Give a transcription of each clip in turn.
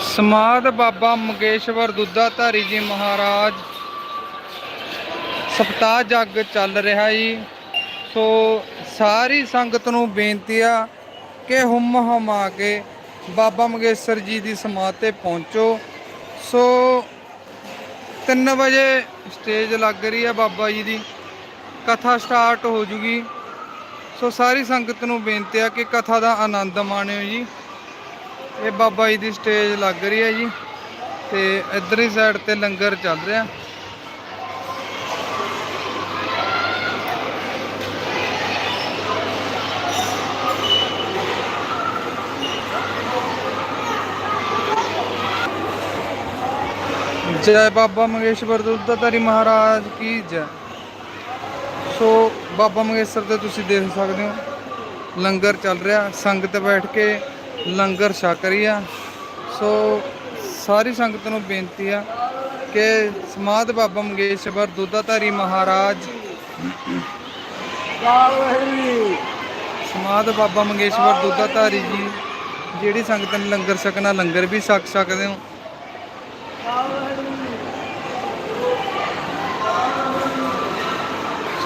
ਸਮਾਦ ਬਾਬਾ ਮੁਕੇਸ਼ਵਰ ਦੁੱਧਾਧਾਰੀ ਜੀ ਮਹਾਰਾਜ। ਸਪਤਾਹ ਜੱਗ ਚੱਲ ਰਿਹਾ ਜੀ ਸੋ ਸਾਰੀ ਸੰਗਤ ਨੂੰ ਬੇਨਤੀ ਆ ਕਿ ਹੁਮ ਹਮਾ ਕੇ ਬਾਬਾ ਮੁਕੇਸ਼ਵਰ ਜੀ ਦੀ ਸਮਾਧ ਤੇ ਪਹੁੰਚੋ। ਸੋ 3 ਵਜੇ ਸਟੇਜ ਲੱਗ ਰਹੀ ਹੈ ਬਾਬਾ ਜੀ ਦੀ। ਕਥਾ ਸਟਾਰਟ ਹੋ ਜੂਗੀ। ਸੋ ਸਾਰੀ ਸੰਗਤ ਨੂੰ ਬੇਨਤੀ ਆ ਕਿ ਕਥਾ ਦਾ ਆਨੰਦ ਮਾਣਿਓ ਜੀ। ਇਹ ਬਾਬਾ ਜੀ ਦੀ ਸਟੇਜ ਲੱਗ ਰਹੀ ਹੈ ਜੀ ਤੇ ਇਧਰਲੀ ਸਾਈਡ ਤੇ ਲੰਗਰ ਚੱਲ ਰਿਹਾ। ਜੈ ਬਾਬਾ ਮੰਗੇਸ਼ਵਰ ਦੁੱਧਾਧਾਰੀ ਮਹਾਰਾਜ ਕੀ ਜੈ। ਸੋ ਬਾਬਾ ਮੰਗੇਸ਼ਵਰ ਤੇ ਤੁਸੀਂ ਦੇਖ ਸਕਦੇ ਹੋ। ਲੰਗਰ ਚੱਲ ਰਿਹਾ। ਸੰਗਤ ਬੈਠ ਕੇ ਲੰਗਰ ਛਕ ਰਹੀ ਆ। ਸੋ ਸਾਰੀ ਸੰਗਤ ਨੂੰ ਬੇਨਤੀ ਆ ਕਿ ਸਮਾਧ ਬਾਬਾ ਮੰਗੇਸ਼ਵਰ ਦੁੱਧਾਧਾਰੀ ਮਹਾਰਾਜ। ਸਮਾਧ ਬਾਬਾ ਮੰਗੇਸ਼ਵਰ ਦੁੱਧਾਧਾਰੀ ਜੀ। ਜਿਹੜੀ ਸੰਗਤ ਨੇ ਲੰਗਰ ਛਕਣਾ, ਲੰਗਰ ਵੀ ਛਕ ਸਕਦੇ ਹੋ।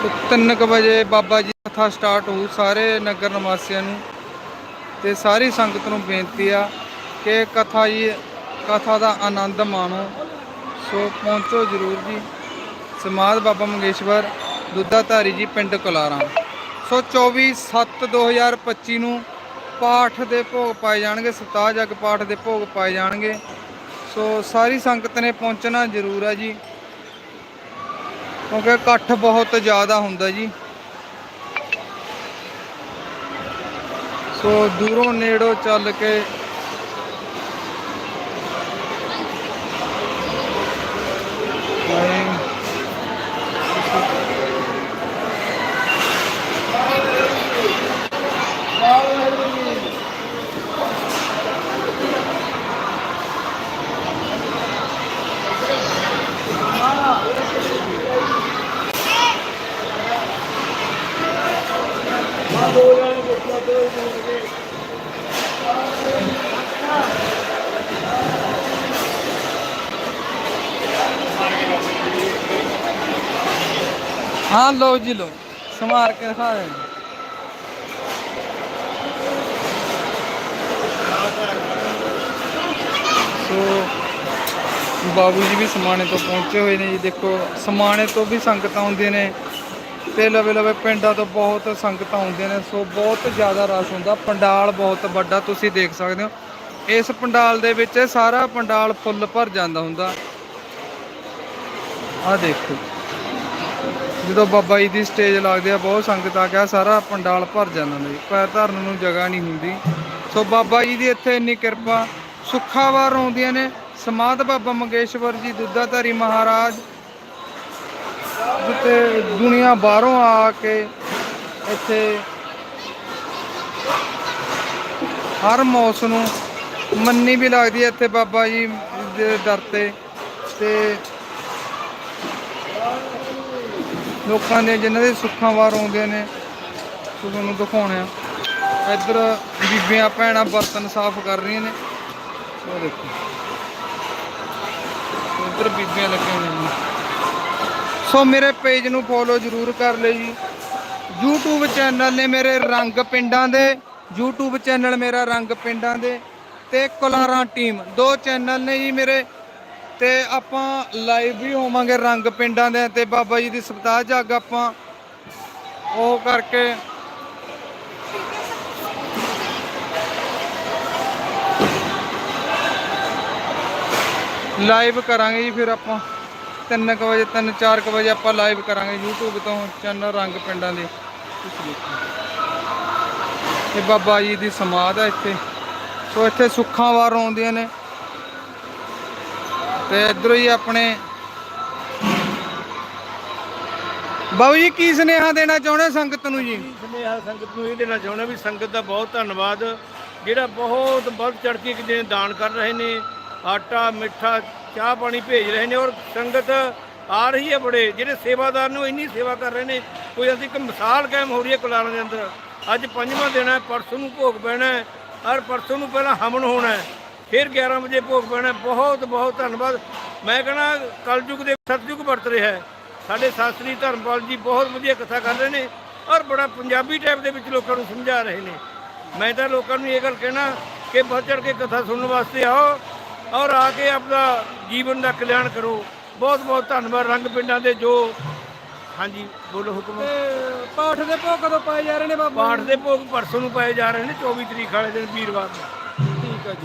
ਤਿੰਨ ਕੁ ਵਜੇ ਬਾਬਾ ਜੀ ਕਥਾ ਸਟਾਰਟ ਹੋਊ, ਸਾਰੇ ਨਗਰ ਨਿਵਾਸੀਆਂ ਨੂੰ। ਤੇ ਸਾਰੀ ਸੰਗਤ ਨੂੰ ਬੇਨਤੀ ਆ ਕਿ ਕਥਾ ਜੀ, ਕਥਾ ਦਾ ਆਨੰਦ ਮਾਣੋ। ਸੋ ਪਹੁੰਚੋ ਜਰੂਰ ਜੀ। ਸਮਾਧ ਬਾਬਾ ਮੰਗੇਸ਼ਵਰ, ਦੁੱਧਾਧਾਰੀ ਜੀ, ਪਿੰਡ ਕੁਲਾਰਾਂ। ਸੋ 24 7 2025 ਨੂੰ ਪਾਠ ਦੇ ਭੋਗ ਪਾਏ ਜਾਣਗੇ ਸਪਤਾਹ ਜਗ ਪਾਠ ਦੇ ਭੋਗ ਪਾਏ ਜਾਣਗੇ। ਸੋ ਸਾਰੀ ਸੰਗਤ ਨੇ ਪਹੁੰਚਣਾ ਜ਼ਰੂਰ ਆ ਜੀ। ਕਿਉਂਕਿ ਇਕੱਠ ਬਹੁਤ ਜ਼ਿਆਦਾ ਹੁੰਦਾ ਜੀ ਸੋ ਦੂਰੋਂ ਨੇੜੋਂ ਚੱਲ ਕੇ ਆਏ। ਹਾਂ, ਲਓ ਜੀ, ਲਓ। ਸਮਾਰ ਕੇ ਦਿਖਾ ਦੇ ਸੋ, ਬਾਬੂ ਜੀ ਵੀ ਸਮਾਣੇ ਤੋਂ ਪਹੁੰਚੇ ਹੋਏ ਨੇ ਜੀ। ਦੇਖੋ, ਸਮਾਣੇ ਤੋਂ ਵੀ ਸੰਗਤਾਂ ਆਉਂਦੀਆਂ ਨੇ ਤੇ ਲਵੇ ਲਵੇ ਪਿੰਡਾਂ ਤੋਂ ਬਹੁਤ ਸੰਗਤਾਂ ਆਉਂਦੀਆਂ ਨੇ। ਸੋ, ਬਹੁਤ ਜ਼ਿਆਦਾ ਰਸ਼ ਹੁੰਦਾ। ਪੰਡਾਲ ਬਹੁਤ ਵੱਡਾ, ਤੁਸੀਂ ਦੇਖ ਸਕਦੇ ਹੋ। ਇਸ ਪੰਡਾਲ ਦੇ ਵਿੱਚ ਸਾਰਾ ਪੰਡਾਲ ਫੁੱਲ ਭਰ ਜਾਂਦਾ ਹੁੰਦਾ। ਆਹ ਦੇਖੋ। ਜਦੋਂ ਬਾਬਾ ਜੀ ਦੀ ਸਟੇਜ ਲੱਗਦੇ ਆ, ਬਹੁਤ ਸੰਗਤ ਆ ਗਿਆ ਸਾਰਾ ਪੰਡਾਲ ਭਰ ਜਾਂਦਾ ਜੀ। ਪੈਰ ਧਰਨ ਨੂੰ ਜਗ੍ਹਾ ਨਹੀਂ ਹੁੰਦੀ। ਸੋ ਬਾਬਾ ਜੀ ਦੀ ਇੱਥੇ ਇੰਨੀ ਕਿਰਪਾ ਸੁੱਖਾਵਾਰ ਆਉਂਦੀਆਂ ਨੇ। ਸਮਾਧ ਬਾਬਾ ਮੰਗੇਸ਼ਵਰ ਜੀ, ਦੁੱਧਾਧਾਰੀ ਮਹਾਰਾਜ, ਜਿੱਥੇ ਦੁਨੀਆ ਬਾਹਰੋਂ ਆ ਕੇ ਇੱਥੇ ਹਰ ਮੌਸ ਨੂੰ ਮੰਨੀ ਵੀ ਲੱਗਦੀ ਹੈ ਇੱਥੇ ਬਾਬਾ ਜੀ ਦੇ ਦਰ ਤੇ। ਤੇ ਲੋਕਾਂ ਦੇ ਜਿਨ੍ਹਾਂ ਦੇ ਸੁੱਖਾਂ ਵਾਰ ਆਉਂਦੇ ਨੇ, ਸੋ ਤੁਹਾਨੂੰ ਦਿਖਾਉਣੇ ਆ ਇੱਧਰ ਬੀਬੀਆਂ, ਭੈਣਾਂ ਬਰਤਨ ਸਾਫ਼ ਕਰ ਰਹੀਆਂ ਨੇ। ਉਹ ਦੇਖੋ। ਇੱਧਰ ਬੀਬੀਆਂ ਲੱਗੀਆਂ ਹੋਈਆਂ ਨੇ। ਸੋ ਮੇਰੇ ਪੇਜ ਨੂੰ ਫੋਲੋ ਜਰੂਰ ਕਰ ਲਿਓ ਜੀ। YouTube ਚੈਨਲ ਨੇ ਮੇਰੇ ਰੰਗ ਪਿੰਡਾਂ ਦੇ, YouTube ਚੈਨਲ ਮੇਰਾ ਰੰਗ ਪਿੰਡਾਂ ਦੇ ਤੇ ਕੁਲਾਰਾਂ ਟੀਮ ਦੋ ਚੈਨਲ ਨੇ ਜੀ ਮੇਰੇ ਤੇ ਆਪਾਂ ਲਾਈਵ ਵੀ ਹੋਵਾਂਗੇ ਰੰਗ ਪਿੰਡਾਂ ਦੇ ਤੇ ਬਾਬਾ ਜੀ ਦੀ ਸਪਤਾਹ ਜੱਗ ਆਪਾਂ। ਉਹ ਕਰਕੇ ਲਾਈਵ ਕਰਾਂਗੇ ਜੀ ਫਿਰ ਆਪਾਂ। 3 ਵਜੇ 3 4 ਵਜੇ ਆਪਾਂ ਲਾਈਵ ਕਰਾਂਗੇ YouTube ਤੋਂ ਚੈਨਲ ਰੰਗ ਪਿੰਡਾਂ ਦੇ। ਇਹ ਬਾਬਾ ਜੀ ਦੀ ਸਮਾਧ ਹੈ ਇੱਥੇ। ਸੋ ਇੱਥੇ ਸੁੱਖਾਂ ਵਾਰ ਆਉਂਦੀਆਂ ਨੇ। ਤੇ ਇਧਰੋਂ ਹੀ ਆਪਣੇ ਬਾਬੂ ਜੀ, ਕੀ ਸੁਨੇਹਾ ਦੇਣਾ ਚਾਹੁੰਦੇ ਸੰਗਤ ਨੂੰ ਜੀ? ਸੁਨੇਹਾ ਸੰਗਤ ਨੂੰ ਇਹ ਦੇਣਾ ਚਾਹੁੰਦਾ ਵੀ ਸੰਗਤ ਦਾ ਬਹੁਤ ਧੰਨਵਾਦ। ਜਿਹੜਾ ਬਹੁਤ ਵੱਧ ਚੜ ਕੇ ਇੱਕ ਦਿਨ ਦਾਨ ਕਰ ਰਹੇ ਨੇ, ਆਟਾ, ਮਿੱਠਾ, ਚਾਹ ਪਾਣੀ ਭੇਜ ਰਹੇ ਨੇ ਔਰ ਸੰਗਤ ਆ ਰਹੀ ਹੈ ਬੜੇ। ਜਿਹੜੇ ਸੇਵਾਦਾਰ ਨੇ ਉਹ ਇੰਨੀ ਸੇਵਾ ਕਰ ਰਹੇ ਨੇ, ਕੋਈ ਅਸੀਂ ਇੱਕ ਮਿਸਾਲ ਕਾਇਮ ਹੋ ਰਹੀ ਹੈ ਕੁਲਾਰਾਂ ਦੇ ਅੰਦਰ। ਅੱਜ ਪੰਜਵਾਂ ਦਿਨ ਹੈ, ਪਰਸੋਂ ਨੂੰ ਭੋਗ ਪੈਣਾ ਹੈ ਔਰ ਪਰਸੋਂ ਨੂੰ ਪਹਿਲਾਂ ਹਮਨ ਹੋਣਾ ਹੈ। ਫਿਰ 11 ਵਜੇ ਭੋਗ ਪੈਣਾ। ਬਹੁਤ ਬਹੁਤ ਧੰਨਵਾਦ। ਮੈਂ ਕਹਣਾ ਕਲਯੁਗ ਦੇ ਸਤਯੁਗ ਵਰਤ ਰਿਹਾ ਹੈ। ਸਾਡੇ ਸ਼ਾਸਤਰੀ ਧਰਮਪਾਲ ਜੀ ਬਹੁਤ ਵਧੀਆ ਕਥਾ ਕਰ ਰਹੇ ਨੇ ਔਰ ਬੜਾ ਪੰਜਾਬੀ ਟਾਈਪ ਦੇ ਵਿੱਚ ਲੋਕਾਂ ਨੂੰ ਸਮਝਾ ਰਹੇ ਨੇ। ਮੈਂ ਤਾਂ ਲੋਕਾਂ ਨੂੰ ਇਹ ਗੱਲ ਕਹਿਣਾ ਕਿ ਵੱਧ ਚੜ ਕੇ ਕਥਾ ਸੁਣਨ ਵਾਸਤੇ ਆਓ ਔਰ ਆ ਕੇ ਆਪਣਾ ਜੀਵਨ ਦਾ ਕਲਿਆਣ ਕਰੋ। ਬਹੁਤ ਬਹੁਤ ਧੰਨਵਾਦ। ਰੰਗ ਪਿੰਡਾਂ ਦੇ ਜੋ ਹਾਂਜੀ ਬੋਲੋ ਹੁਕਮ। ਪਾਠ ਦੇ ਭੋਗ ਕਦੋਂ ਪਾਏ ਜਾ ਰਹੇ ਨੇ ਬਾਬਾ? ਪਾਠ ਦੇ ਭੋਗ ਪਰਸੋਂ ਨੂੰ ਪਾਏ ਜਾ ਰਹੇ ਨੇ 24 ਤਰੀਕ ਵਾਲੇ ਦਿਨ ਵੀਰਵਾਰ ਨੂੰ।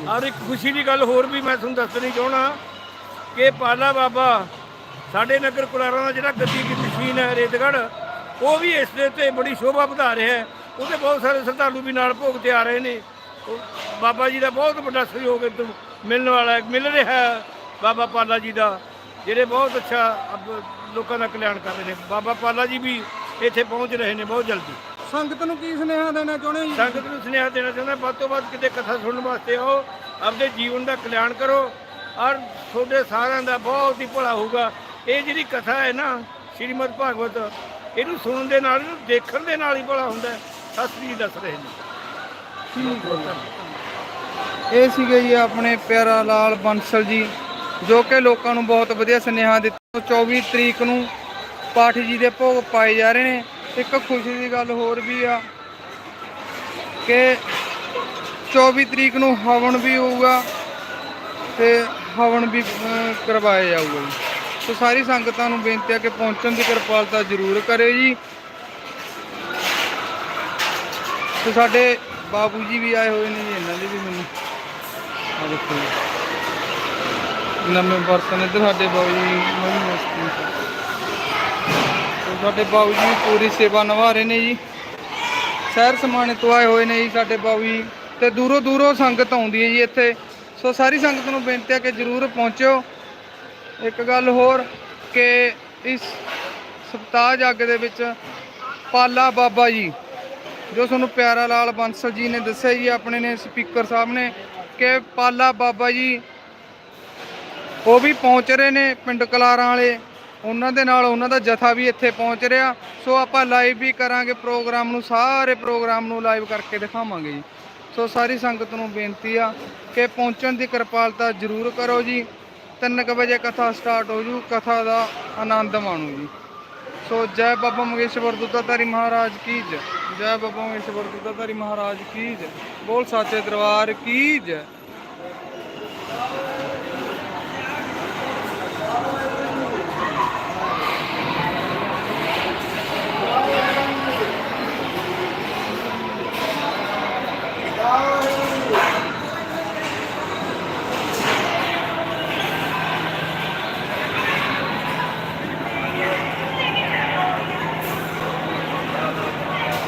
ਔਰ ਇੱਕ ਖੁਸ਼ੀ ਦੀ ਗੱਲ ਹੋਰ ਵੀ ਮੈਂ ਤੁਹਾਨੂੰ ਦੱਸਣੀ ਚਾਹਣਾ ਕਿ ਪਾਲਾ ਬਾਬਾ ਸਾਡੇ ਨਗਰ ਕੁਲਾਰਾਂ ਦਾ ਜਿਹੜਾ ਗੱਦੀ ਦੀ ਮਸ਼ੀਨ ਹੈ ਰੇਤਗੜ ਉਹ ਵੀ ਇਸ ਦੇ ਤੇ ਬੜੀ ਸ਼ੋਭਾ ਵਧਾ ਰਿਹਾ ਹੈ। ਉਹਦੇ ਬਹੁਤ ਸਾਰੇ ਸ਼ਰਧਾਲੂ ਵੀ ਨਾਲ ਭੋਗ ਤੇ ਆ ਰਹੇ ਨੇ। ਉਹ ਬਾਬਾ ਜੀ ਦਾ ਬਹੁਤ ਵੱਡਾ ਸਹਿਯੋਗ ਇੱਥੋਂ ਮਿਲਣ ਵਾਲਾ ਮਿਲ ਰਿਹਾ ਹੈ ਬਾਬਾ ਪਾਲਾ ਜੀ ਦਾ, ਜਿਹੜੇ ਬਹੁਤ ਅੱਛਾ ਲੋਕਾਂ ਦਾ ਕਲਿਆਣ ਕਰ ਰਹੇ ਨੇ। ਬਾਬਾ ਪਾਲਾ ਜੀ ਵੀ ਇੱਥੇ ਪਹੁੰਚ ਰਹੇ ਨੇ ਬਹੁਤ ਜਲਦੀ। ਸੰਗਤ ਨੂੰ ਕੀ ਸੁਨੇਹਾ ਦੇਣਾ ਚਾਹੁੰਦੇ ਜੀ? ਸੰਗਤ ਨੂੰ ਸੁਨੇਹਾ ਦੇਣਾ ਚਾਹੁੰਦਾ ਵੱਧ ਤੋਂ ਵੱਧ ਕਿਤੇ ਕਥਾ ਸੁਣਨ ਵਾਸਤੇ ਆਓ ਆਪਦੇ ਜੀਵਨ ਦਾ ਕਲਿਆਣ ਕਰੋ ਔਰ ਤੁਹਾਡੇ ਸਾਰਿਆਂ ਦਾ ਬਹੁਤ ਹੀ ਭਲਾ ਹੋਊਗਾ। ਇਹ ਜਿਹੜੀ ਕਥਾ ਹੈ ਨਾ ਸ਼੍ਰੀਮਦ ਭਾਗਵਤ ਇਹਨੂੰ ਸੁਣਨ ਦੇ ਨਾਲ ਇਹਨੂੰ ਦੇਖਣ ਦੇ ਨਾਲ ਹੀ ਭਲਾ ਹੁੰਦਾ ਹੈ। ਸ਼ਾਸਤਰੀ ਜੀ ਦੱਸ ਰਹੇ ਨੇ। ਠੀਕ ਹੈ ਇਹ ਸੀਗੇ ਜੀ ਆਪਣੇ ਪਿਆਰਾ ਲਾਲ ਬੰਸਲ ਜੀ ਜੋ ਕਿ ਲੋਕਾਂ ਨੂੰ ਬਹੁਤ ਵਧੀਆ ਸੁਨੇਹਾ ਦਿੱਤਾ। 24 ਤਰੀਕ ਨੂੰ ਪਾਠ ਜੀ ਦੇ ਭੋਗ ਪਾਏ ਜਾ ਰਹੇ ਨੇ। ਇੱਕ ਖੁਸ਼ੀ ਦੀ ਗੱਲ ਹੋਰ ਵੀ ਆ ਕਿ 24 ਤਰੀਕ ਨੂੰ ਹਵਨ ਵੀ ਹੋਊਗਾ ਤੇ ਹਵਨ ਵੀ ਅਹ, ਕਰਵਾਇਆ ਜਾਊਗਾ ਜੀ। ਸੋ ਸਾਰੀ ਸੰਗਤਾਂ ਨੂੰ ਬੇਨਤੀ ਆ ਕਿ ਪਹੁੰਚਣ ਦੀ ਕਿਰਪਾਲਤਾ ਜ਼ਰੂਰ ਕਰਿਓ ਜੀ। ਤੇ ਸਾਡੇ ਬਾਪੂ ਜੀ ਵੀ ਆਏ ਹੋਏ ਨੇ ਜੀ ਇਹਨਾਂ ਦੀ ਵੀ ਮੈਨੂੰ। ਆ ਦੇਖੋ ਨਵੇਂ ਬਰਤਨ ਇੱਧਰ ਸਾਡੇ ਬਾਬੂ ਜੀ ਨਵੀਂ ਮਸਤੀ ਸਾਡੇ ਬਾਬੂ ਜੀ ਵੀ ਪੂਰੀ ਸੇਵਾ ਨਿਭਾ ਰਹੇ ਨੇ ਜੀ। ਸ਼ਹਿਰ ਸਮਾਣੇ ਤੋਂ ਆਏ ਹੋਏ ਨੇ ਜੀ ਸਾਡੇ ਬਾਬੂ ਜੀ। ਤੇ ਦੂਰੋਂ ਦੂਰੋਂ ਸੰਗਤ ਆਉਂਦੀ ਹੈ ਜੀ ਇੱਥੇ। ਸੋ ਸਾਰੀ ਸੰਗਤ ਨੂੰ ਬੇਨਤੀ ਹੈ ਕਿ ਜਰੂਰ ਪਹੁੰਚਿਓ। ਇੱਕ ਗੱਲ ਹੋਰ ਕਿ ਇਸ ਸਪਤਾਹ ਜੱਗ ਦੇ ਵਿੱਚ ਪਾਲਾ ਬਾਬਾ ਜੀ, ਜੋ ਤੁਹਾਨੂੰ ਪਿਆਰਾ ਲਾਲ ਬਾਂਸਲ ਜੀ ਨੇ ਦੱਸਿਆ ਜੀ ਆਪਣੇ ਨੇ ਸਪੀਕਰ ਸਾਹਿਬ ਨੇ ਕਿ ਪਾਲਾ ਬਾਬਾ ਜੀ ਉਹ ਵੀ ਪਹੁੰਚ ਰਹੇ ਨੇ ਪਿੰਡ ਕਲਾਰਾਂ ਵਾਲੇ। ਉਹਨਾਂ ਦੇ ਨਾਲ ਉਹਨਾਂ ਦਾ ਜਥਾ ਵੀ ਇੱਥੇ ਪਹੁੰਚ ਰਿਹਾ। ਸੋ ਆਪਾਂ ਲਾਈਵ ਵੀ ਕਰਾਂਗੇ ਪ੍ਰੋਗਰਾਮ ਨੂੰ, ਸਾਰੇ ਪ੍ਰੋਗਰਾਮ ਨੂੰ ਲਾਈਵ ਕਰਕੇ ਦਿਖਾਵਾਂਗੇ ਜੀ। ਸੋ ਸਾਰੀ ਸੰਗਤ ਨੂੰ ਬੇਨਤੀ ਆ ਕਿ ਪਹੁੰਚਣ ਦੀ ਕਿਰਪਾਲਤਾ ਜ਼ਰੂਰ ਕਰੋ ਜੀ। 3 ਵਜੇ ਕਥਾ ਸਟਾਰਟ ਹੋ ਜੂ, ਕਥਾ ਦਾ ਆਨੰਦ ਮਾਣੋ ਜੀ। ਸੋ ਜੈ ਬਾਬਾ ਮੰਗੇਸ਼ਵਰ ਦੁੱਤਾਧਾਰੀ ਮਹਾਰਾਜ ਕੀ ਜੈ। ਜੈ ਬਾਬਾ ਮੰਗੇਸ਼ਵਰ ਦੁੱਤਾਧਾਰੀ ਮਹਾਰਾਜ ਕੀ ਜੈ। ਬੋਲ ਸਾਚੇ ਦਰਬਾਰ ਕੀ ਜੈ।